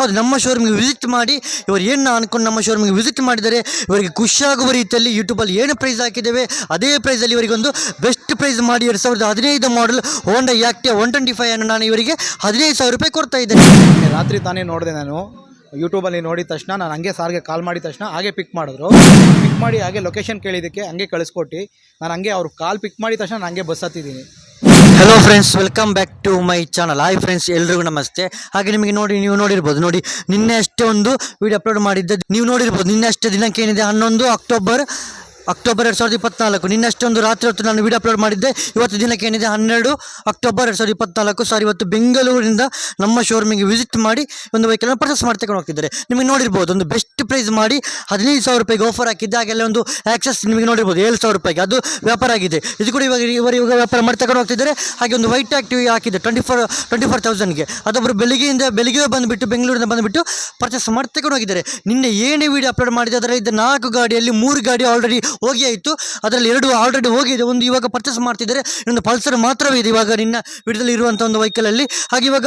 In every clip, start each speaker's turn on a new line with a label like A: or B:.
A: ಹೌದು, ನಮ್ಮ ಶೋರೂಮ್ಗೆ ವಿಸಿಟ್ ಮಾಡಿ, ಇವರು ಏನು ಅನ್ಕೊಂಡು ನಮ್ಮ ಶೋರೂಮ್ಗೆ ವಿಸಿಟ್ ಮಾಡಿದರೆ, ಇವರಿಗೆ ಖುಷಿಯಾಗುವ ರೀತಿಯಲ್ಲಿ ಯೂಟ್ಯೂಬಲ್ಲಿ ಏನು ಪ್ರೈಸ್ ಹಾಕಿದ್ದೇವೆ, ಅದೇ ಪ್ರೈಸಲ್ಲಿ ಇವರಿಗೊಂದು ಬೆಸ್ಟ್ ಪ್ರೈಸ್ ಮಾಡಿ ಎರಡು ಸಾವಿರದ ಹದಿನೈದು model Honda Activa one twenty five ಅನ್ನು ನಾನು ಇವರಿಗೆ ಹದಿನೈದು ಸಾವಿರ ರೂಪಾಯಿ ಕೊಡ್ತಾ ಇದ್ದೇನೆ.
B: ರಾತ್ರಿ ತಾನೇ ನೋಡಿದೆ ನಾನು. ಯೂಟ್ಯೂಬಲ್ಲಿ ನೋಡಿದ ತಕ್ಷಣ ನಾನು ಹಂಗೆ ಸಾರ್ಗೆ ಕಾಲ್ ಮಾಡಿದ ತಕ್ಷಣ ಹಾಗೆ ಪಿಕ್ ಮಾಡಿದ್ರು. ಪಿಕ್ ಮಾಡಿ ಹಾಗೆ ಲೊಕೇಶನ್ ಕೇಳಿದ್ದಕ್ಕೆ ಹಂಗೆ ಕಳಿಸ್ಕೊಟ್ಟು. ನಾನು ಹಂಗೆ ಅವ್ರು ಕಾಲ್ ಪಿಕ್ ಮಾಡಿದ ತಕ್ಷಣ ನಾನು ಹಂಗೆ bus ಹತ್ತಿದ್ದೀನಿ.
A: Hello friends welcome back to my channel hi friends ಎಲ್ರಿಗೂ ನಮಸ್ತೆ. ಹಾಗೆ ನಿಮಗೆ ನೋಡಿ, ನೀವು ನೋಡಿರ್ಬೋದು. ನೋಡಿ, ನಿನ್ನೆ ಅಷ್ಟೇ ಒಂದು ವಿಡಿಯೋ ಅಪ್ಲೋಡ್ ಮಾಡಿದ್ದೆ. ನೀವು ನೋಡಿರ್ಬೋದು, ನಿನ್ನೆ ಅಷ್ಟೇ ದಿನಕ್ಕೆ ಏನಿದೆ? ಹನ್ನೊಂದು ಅಕ್ಟೋಬರ್ ಅಕ್ಟೋಬರ್ ಎರಡು ಸಾವಿರದ ಇಪ್ಪತ್ನಾಲ್ಕು. ನಿನ್ನಷ್ಟೊಂದು ರಾತ್ರಿ ಹೊತ್ತು ನಾನು ವಿಡಿಯೋ ಅಪ್ಲೋಡ್ ಮಾಡಿದ್ದೆ. ಇವತ್ತು ದಿನಕ್ಕೆ ಏನಿದೆ? ಹನ್ನೆರಡು ಅಕ್ಟೋಬರ್ ಎರಡು ಸಾವಿರದ ಇಪ್ಪತ್ನಾಲ್ಕು. ಸಾರಿ ಇವತ್ತು ಬೆಂಗಳೂರಿನಿಂದ ನಮ್ಮ ಶೋರೂಮಿಗೆ ವಿಸಿಟ್ ಮಾಡಿ ಒಂದು ವೆಹಿಕಲ್ನ ಪರ್ಚೇಸ್ ಮಾಡಿ ತಗೊಂಡು ಹೋಗ್ತಿದ್ದಾರೆ ನಿಮಗೆ ನೋಡಿರ್ಬೋದು, ಒಂದು ಬೆಸ್ಟ್ ಪ್ರೈಸ್ ಮಾಡಿ ಹದಿನೈದು ಸಾವಿರ ರೂಪಾಯಿಗೆ ಆಫರ್ ಹಾಕಿದ್ದೆ. ಹಾಗೆಲ್ಲ ಒಂದು ಆಕ್ಸಸ್ ನಿಮಗೆ ನೋಡಿರ್ಬೋದು. ಏಳು ಸಾವಿರ ರೂಪಾಯಿಗೆ. ಅದು ವ್ಯಾಪಾರ ಆಗಿದೆ. ಇದು ಕೂಡ ಇವಾಗ ಇವರು ಇವಾಗ ವ್ಯಾಪಾರ ಮಾಡಿ ತಗೊಂಡು ಹೋಗ್ತಿದ್ದಾರೆ ಹಾಗೆ ಒಂದು ವೈಟ್ ಆ್ಯಕ್ಟಿವ್ ಹಾಕಿದೆ ಟ್ವೆಂಟಿ ಫೋರ್ ಟ್ವೆಂಟಿ ಫೋರ್ ತೌಸಂಡ್ಗೆ ಅದೊಬ್ಬರು ಬೆಳಿಗ್ಗೆಯಿಂದ ಬೆಳಿಗ್ಗೆ ಬಂದುಬಿಟ್ಟು, ಬೆಂಗಳೂರಿಂದ ಬಂದುಬಿಟ್ಟು ಪರ್ಚೇಸ್ ಮಾಡಿ ತಗೊಂಡು ಹೋಗಿದ್ದಾರೆ ನಿನ್ನೆ ಏನೇ ವಿಡಿಯೋ ಅಪ್ಲೋಡ್ ಮಾಡಿದೆ ಇದು ನಾಲ್ಕು ಗಾಡಿಯಲ್ಲಿ ಮೂರು ಗಾಡಿ ಆಲ್ರೆಡಿ ಹೋಗಿ ಆಯಿತು ಅದರಲ್ಲಿ ಎರಡು ಆಲ್ರೆಡಿ ಹೋಗಿದೆ. ಒಂದು ಇವಾಗ ಪರ್ಚೇಸ್ ಮಾಡ್ತಿದ್ದಾರೆ. ಇನ್ನೊಂದು ಪಲ್ಸರ್ ಮಾತ್ರವೇ ಇದೆ ಇವಾಗ ನಿನ್ನ ವಿಡಿಯೋದಲ್ಲಿ ಇರುವಂಥ ಒಂದು ವೆಹಿಕಲಲ್ಲಿ ಹಾಗೆ ಇವಾಗ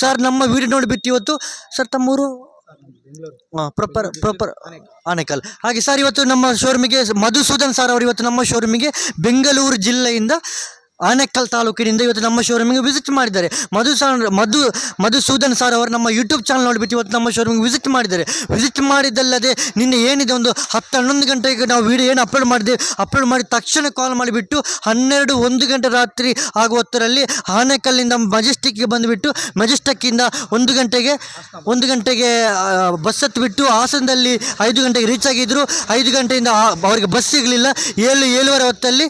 A: ಸರ್ ನಮ್ಮ ವಿಡಿಯೋ ನೋಡಿಬಿಟ್ಟು ಇವತ್ತು ಸರ್ ತಮ್ಮೂರು ಪ್ರಾಪರ್ ಪ್ರಾಪರ್ ಆನೇಕಲ್. ಹಾಗೆ ಸರ್ ಇವತ್ತು ನಮ್ಮ ಶೋರೂಮಿಗೆ ಮಧುಸೂದನ್ ಸರ್ ಅವರು ಇವತ್ತು ನಮ್ಮ ಶೋರೂಮಿಗೆ ಬೆಂಗಳೂರು ಜಿಲ್ಲೆಯಿಂದ ಆನೇಕಲ್ ತಾಲೂಕಿನಿಂದ ಇವತ್ತು ನಮ್ಮ ಶೋರೂಮಿಗೆ ವಿಸಿಟ್ ಮಾಡಿದ್ದಾರೆ. ಮಧು ಸರ್ ಮಧು ಮಧುಸೂದನ್ ಸರ್ ಅವರು ನಮ್ಮ ಯೂಟ್ಯೂಬ್ ಚಾನಲ್ ನೋಡಿಬಿಟ್ಟು ಇವತ್ತು ನಮ್ಮ ಶೋರೂಮಿಗೆ ವಿಸಿಟ್ ಮಾಡಿದ್ದಾರೆ. ವಿಸಿಟ್ ಮಾಡಿದ್ದಲ್ಲದೆ ನಿನ್ನೆ ಏನಿದೆ ಒಂದು ಹತ್ತು ಹನ್ನೊಂದು ಗಂಟೆಗೆ ನಾವು ವಿಡಿಯೋ ಏನು ಅಪ್ಲೋಡ್ ಮಾಡಿದ್ದೆ ಅಪ್ಲೋಡ್ ಮಾಡಿದ ತಕ್ಷಣ ಕಾಲ್ ಮಾಡಿಬಿಟ್ಟು ಹನ್ನೆರಡು ಒಂದು ಗಂಟೆ ರಾತ್ರಿ ಆಗುವ ಹೊತ್ತರಲ್ಲಿ ಆನೆಕಲ್ಲಿಂದ ಮೆಜೆಸ್ಟಿಕ್ಗೆ ಬಂದುಬಿಟ್ಟು ಮೆಜೆಸ್ಟಿಕ್ಕಿಂದ ಒಂದು ಗಂಟೆಗೆ ಒಂದು ಗಂಟೆಗೆ ಬಸ್ ಹತ್ತಿಬಿಟ್ಟು ಹಾಸನದಲ್ಲಿ ಐದು ಗಂಟೆಗೆ ರೀಚ್ ಆಗಿದ್ದರು ಐದು ಗಂಟೆಯಿಂದ ಅವರಿಗೆ ಬಸ್ ಸಿಗಲಿಲ್ಲ. ಏಳು, ಏಳುವರೆ ಹೊತ್ತಲ್ಲಿ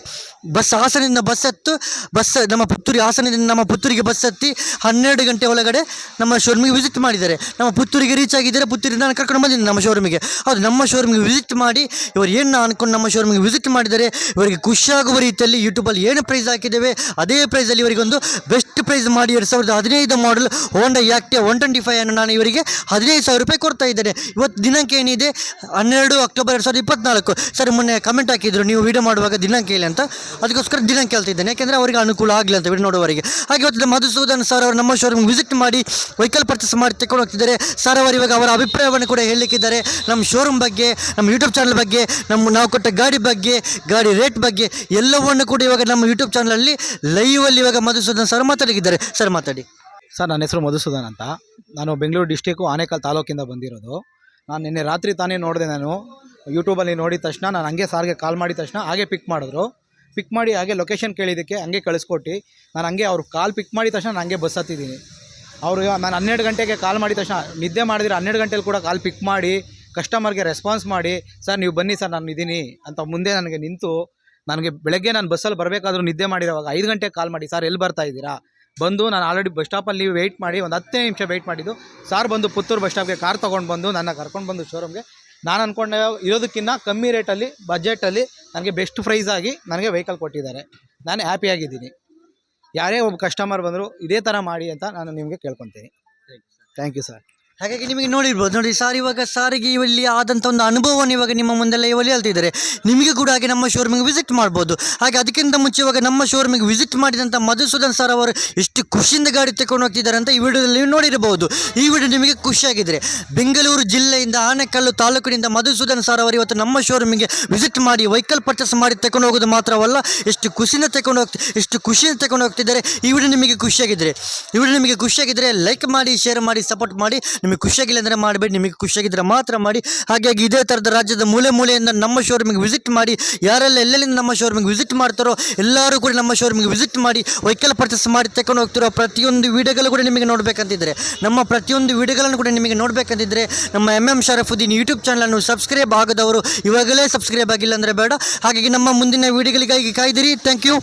A: ಬಸ್ ಹಾಸನದಿಂದ ಬಸ್ ಹತ್ತು, ಬಸ್ ನಮ್ಮ ಪುತ್ತೂರಿ ಹಾಸನದಿಂದ ನಮ್ಮ ಪುತ್ತೂರಿಗೆ ಬಸ್ ಹತ್ತಿ ಹನ್ನೆರಡು ಗಂಟೆ ಒಳಗಡೆ ನಮ್ಮ ಶೋರೂಮಿಗೆ ವಿಸಿಟ್ ಮಾಡಿದ್ದಾರೆ. ನಮ್ಮ ಪುತ್ತೂರಿಗೆ ರೀಚ್ ಆಗಿದ್ದಾರೆ ಪುತ್ತೂರಿಂದ ನಾನು ಕರ್ಕೊಂಡು ಬಂದಿದ್ದೀನಿ ನಮ್ಮ ಶೋರೂಮಿಗೆ ಹೌದು, ನಮ್ಮ ಶೋರೂಮಿಗೆ ವಿಸಿಟ್ ಮಾಡಿ, ಇವರು ಏನು ಅನ್ಕೊಂಡು ನಮ್ಮ ಶೋರೂಮಿಗೆ ವಿಸಿಟ್ ಮಾಡಿದರೆ ಇವರಿಗೆ ಖುಷಿಯಾಗುವ ರೀತಿಯಲ್ಲಿ ಯೂಟ್ಯೂಬಲ್ಲಿ ಏನು ಪ್ರೈಸ್ ಹಾಕಿದ್ದೇವೆ, ಅದೇ ಪ್ರೈಸಲ್ಲಿ ಇವರಿಗೊಂದು ಬೆಸ್ಟ್ ಪ್ರೈಸ್ ಮಾಡಿ ಎರಡು ಸಾವಿರದ ಹದಿನೈದು model Honda Activa one twenty five ನಾನು ಇವರಿಗೆ ಹದಿನೈದು ಸಾವಿರ ರೂಪಾಯಿ ಕೊಡ್ತಾ ಇದ್ದೇನೆ. ಇವತ್ತು ದಿನಾಂಕ ಏನಿದೆ? ಹನ್ನೆರಡು ಅಕ್ಟೋಬರ್ ಎರಡು ಸಾವಿರದ ಇಪ್ಪತ್ನಾಲ್ಕು. ಸರ್, ಮೊನ್ನೆ ಕಮೆಂಟ್ ಹಾಕಿದ್ರು, ನೀವು ವೀಡಿಯೋ ಮಾಡುವಾಗ ದಿನಾಂಕ ಹೇಳಿ ಅಂತ. ಅದಕ್ಕೋಸ್ಕರ ದಿನ ಕೇಳ್ತಿದ್ದೇನೆ. ಯಾಕೆಂದರೆ ಅವರಿಗೆ ಅನುಕೂಲ ಆಗಲಿ ಅಂತ ವಿಡಿಯೋ ನೋಡುವವರಿಗೆ. ಹಾಗೆ ಇವತ್ತು ಮಧುಸೂದನ್ ಸರ್ ಅವರು ನಮ್ಮ ಶೋರೂಮ್ ವಿಸಿಟ್ ಮಾಡಿ ವೆಹಿಕಲ್ ಪರ್ಚೇಸ್ ಮಾಡಿ ತಗೊಂಡು ಹೋಗ್ತಿದ್ದಾರೆ. ಸರ್ ಅವರು ಇವಾಗ ಅವರ ಅಭಿಪ್ರಾಯವನ್ನು ಕೂಡ ಹೇಳಲಿಕ್ಕಿದ್ದಾರೆ ನಮ್ಮ ಶೋರೂಮ್ ಬಗ್ಗೆ, ನಮ್ಮ ಯೂಟ್ಯೂಬ್ ಚಾನಲ್ ಬಗ್ಗೆ, ನಮ್ಮ ನಾವು ಕೊಟ್ಟ ಗಾಡಿ ಬಗ್ಗೆ, ಗಾಡಿ ರೇಟ್ ಬಗ್ಗೆ ಎಲ್ಲವನ್ನು ಕೂಡ ಇವಾಗ ನಮ್ಮ ಯೂಟ್ಯೂಬ್ ಚಾನಲಲ್ಲಿ ಲೈವಲ್ಲಿ ಇವಾಗ ಮಧುಸೂದನ್ ಸರ್ ಮಾತಾಡಿದ್ದಾರೆ. ಸರ್ ಮಾತಾಡಿ.
B: ಸರ್ ನನ್ನ ಹೆಸರು ಮಧುಸೂದನ್ ಅಂತ. ನಾನು ಬೆಂಗಳೂರು ಡಿಸ್ಟಿಕ್ಕು ಆನೇಕಲ್ ತಾಲೂಕಿಂದ ಬಂದಿರೋದು. ನಾನು ನಿನ್ನೆ ರಾತ್ರಿ ತಾನೇ ನೋಡಿದೆ ನಾನು ಯೂಟ್ಯೂಬಲ್ಲಿ ನೋಡಿದ ತಕ್ಷಣ ನಾನು ಹಂಗೆ ಸಾರ್ಗೆ ಕಾಲ್ ಮಾಡಿದ ತಕ್ಷಣ ಹಾಗೆ ಪಿಕ್ ಮಾಡಿದ್ರು. ಪಿಕ್ ಮಾಡಿ ಹಾಗೆ ಲೊಕೇಶನ್ ಕೇಳಿದ್ದಕ್ಕೆ ಹಂಗೆ ಕಳಿಸ್ಕೊಟ್ಟು. ನಾನು ಹಂಗೆ ಅವ್ರು ಕಾಲ್ ಪಿಕ್ ಮಾಡಿದ ತಕ್ಷಣ ನಾನು ಹಂಗೆ ಬಸ್ ಹತ್ತಿದ್ದೀನಿ ಅವರು ನಾನು ಹನ್ನೆರಡು ಗಂಟೆಗೆ ಕಾಲ್ ಮಾಡಿದ ತಕ್ಷಣ ನಿದ್ದೆ ಮಾಡಿದ್ರೆ ಹನ್ನೆರಡು ಗಂಟೆಲಿ ಕೂಡ ಕಾಲ್ ಪಿಕ್ ಮಾಡಿ ಕಸ್ಟಮರ್ಗೆ ರೆಸ್ಪಾನ್ಸ್ ಮಾಡಿ, ಸರ್, ನೀವು ಬನ್ನಿ ಸರ್, ನಾನು ಇದ್ದೀನಿ ಅಂತ ಮುಂದೆ ನನಗೆ ನಿಂತು, ನನಗೆ ಬೆಳಗ್ಗೆ ನಾನು ಬಸ್ಸಲ್ಲಿ ಬರಬೇಕಾದ್ರೂ ನಿದ್ದೆ ಮಾಡಿರುವಾಗ ಐದು ಗಂಟೆಗೆ ಕಾಲ್ ಮಾಡಿ, ಸರ್ ಎಲ್ಲಿ ಬರ್ತಾ ಇದ್ದೀರಾ? ಬಂದು ನಾನು ಆಲ್ರೆಡಿ ಬಸ್ ಸ್ಟಾಪಲ್ಲಿ ವೆಯ್ಟ್ ಮಾಡಿ ಒಂದು ಹತ್ತೇ ನಿಮಿಷ ವೆಯ್ಟ್ ಮಾಡಿದ್ದು, ಸಾರ್, ಬಂದು ಪುತ್ತೂರು ಬಸ್ ಸ್ಟಾಪ್ಗೆ ಕಾರ್ ತೊಗೊಂಡು ಬಂದು ನನ್ನ ಕರ್ಕೊಂಡು ಬಂದು ಶೋರೂಮ್ಗೆ ನಾನು ಅಂದ್ಕೊಂಡೆ ಇರೋದಕ್ಕಿಂತ ಕಮ್ಮಿ ರೇಟಲ್ಲಿ ಬಜೆಟಲ್ಲಿ ನನಗೆ ಬೆಸ್ಟ್ ಪ್ರೈಸ್ ಆಗಿ ನನಗೆ ವೆಹಿಕಲ್ ಕೊಟ್ಟಿದ್ದಾರೆ. ನಾನು ಹ್ಯಾಪಿಯಾಗಿದ್ದೀನಿ ಯಾರೇ ಒಬ್ಬ ಕಸ್ಟಮರ್ ಬಂದರೂ ಇದೇ ಥರ ಮಾಡಿ ಅಂತ ನಾನು ನಿಮಗೆ ಕೇಳ್ಕೊತೀನಿ. ಥ್ಯಾಂಕ್ ಯು ಸರ್
A: ಹಾಗಾಗಿ ನಿಮಗೆ ನೋಡಿರ್ಬೋದು ನೋಡಿ, ಸಾರ್ ಇವಾಗ ಸಾರಿಗೆ ಇಲ್ಲಿ ಆದಂಥ ಒಂದು ಅನುಭವವನ್ನು ಇವಾಗ ನಿಮ್ಮ ಮುಂದೆಲ್ಲ ಇವಲ್ಲಿ ಹೇಳ್ತಿದ್ದಾರೆ ನಿಮಗೆ ಕೂಡ ಹಾಗೆ ನಮ್ಮ ಶೋರೂಮಿಗೆ ವಿಸಿಟ್ ಮಾಡ್ಬೋದು. ಹಾಗೆ ಅದಕ್ಕಿಂತ ಮುಂಚೆ ಇವಾಗ ನಮ್ಮ ಶೋರೂಮಿಗೆ ವಿಸಿಟ್ ಮಾಡಿದಂಥ ಮಧುಸೂದನ್ ಸರ್ ಅವರು ಎಷ್ಟು ಖುಷಿಯಿಂದ ಗಾಡಿ ತಗೊಂಡು ಹೋಗ್ತಿದ್ದಾರೆ ಅಂತ ಈ ವಿಡಿಯೋದಲ್ಲಿ ನೀವು ನೋಡಿರಬಹುದು ಈ ವಿಡಿಯೋ ನಿಮಗೆ ಖುಷಿಯಾಗಿದ್ದರೆ ಬೆಂಗಳೂರು ಜಿಲ್ಲೆಯಿಂದ ಆನೆಕಲ್ಲು ತಾಲೂಕಿನಿಂದ ಮಧುಸೂದನ್ ಸರ್ ಅವರು ಇವತ್ತು ನಮ್ಮ ಶೋರೂಮಿಗೆ ವಿಸಿಟ್ ಮಾಡಿ ವೆಹಿಕಲ್ ಪರ್ಚೇಸ್ ಮಾಡಿ ತಗೊಂಡು ಹೋಗೋದು ಮಾತ್ರವಲ್ಲ, ಎಷ್ಟು ಖುಷಿಯಿಂದ ತಗೊಂಡು ಹೋಗ್ತಿ, ಎಷ್ಟು ಖುಷಿಯಿಂದ ತಗೊಂಡು ಹೋಗ್ತಿದ್ದಾರೆ ಈ ವಿಡಿಯೋ ನಿಮಗೆ ಖುಷಿಯಾಗಿದ್ದರೆ ಈ ವಿಡಿಯೋ ನಿಮಗೆ ಖುಷಿಯಾಗಿದ್ದರೆ ಲೈಕ್ ಮಾಡಿ ಶೇರ್ ಮಾಡಿ ಸಪೋರ್ಟ್ ಮಾಡಿ. ನಿಮಗೆ ಖುಷಿಯಾಗಿಲ್ಲ ಅಂದರೆ ಮಾಡಬೇಡಿ, ನಿಮಗೆ ಖುಷಿಯಾಗಿದ್ದರೆ ಮಾತ್ರ ಮಾಡಿ. ಹಾಗಾಗಿ ಇದೇ ಥರದ ರಾಜ್ಯದ ಮೂಲೆ ಮೂಲೆಯಿಂದ ನಮ್ಮ ಶೋರೂಮಿಗೆ ವಿಸಿಟ್ ಮಾಡಿ. ಯಾರೆಲ್ಲ ಎಲ್ಲೆಲ್ಲಿಂದ ನಮ್ಮ ಶೋರೂಮಿಗೆ ವಿಸಿಟ್ ಮಾಡ್ತಾರೋ ಎಲ್ಲರೂ ಕೂಡ ನಮ್ಮ ಶೋರೂಮಿಗೆ ವಿಸಿಟ್ ಮಾಡಿ ವೆಹಿಕಲ್ ಪರ್ಚೇಸ್ ಮಾಡಿ ತಗೊಂಡು ಹೋಗ್ತಿರೋ ಪ್ರತಿಯೊಂದು ವಿಡಿಯೋಗಳು ಕೂಡ ನಿಮಗೆ ನೋಡಬೇಕಂತಿದ್ದರೆ ನಮ್ಮ ಪ್ರತಿಯೊಂದು ವಿಡಿಯೋಗಳನ್ನು ಕೂಡ ನಿಮಗೆ ನೋಡಬೇಕಂತಿದ್ರೆ ನಮ್ಮ ಎಂ ಎಂ ಶರಫುದ್ದೀನ್ ಯೂಟ್ಯೂಬ್ ಚಾನಲನ್ನು ಸಬ್ಸ್ಕ್ರೈಬ್ ಆಗದವರು ಇವಾಗಲೇ ಸಬ್ಸ್ಕ್ರೈಬ್ ಆಗಿಲ್ಲ ಅಂದರೆ ಬೇಡ. ಹಾಗಾಗಿ ನಮ್ಮ ಮುಂದಿನ ವಿಡಿಯೋಗಳಿಗಾಗಿ ಕಾಯ್ದಿರಿ. Thank you